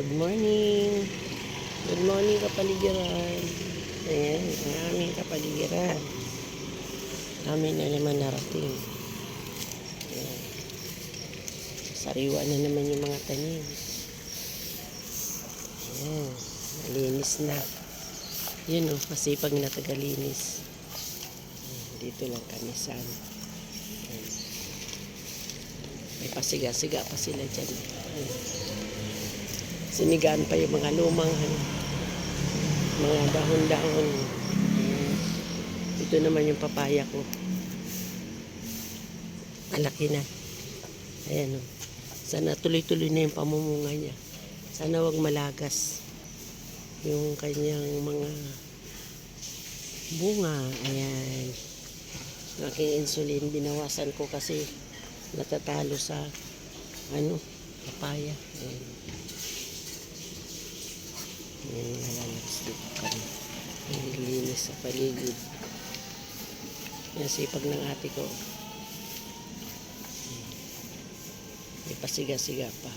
Good morning. Good morning kapaligiran. Ayan, ang aming kapaligiran. Amin na naman narating. Sariwa na naman yung mga tanim. Ayan, malinis na. Yun o, masipag na Dito lang kami sa ano. May pasiga-siga pa sila dyan. Ayan. Sinigaan pa yung mga lumang ano, mga dahon-dahon. Ito naman yung papaya ko. Malaki na. Ayan o. Sana tuloy-tuloy na yung pamumunga niya. Sana wag malagas yung kanyang mga bunga. Ayan. Ang aking insulin, binawasan ko kasi natatalo sa ano, papaya. Ayan, nalalabas dito kami. Naglilinis sa paligid. Yan, sipag ng ate ko. May pasiga-siga pa.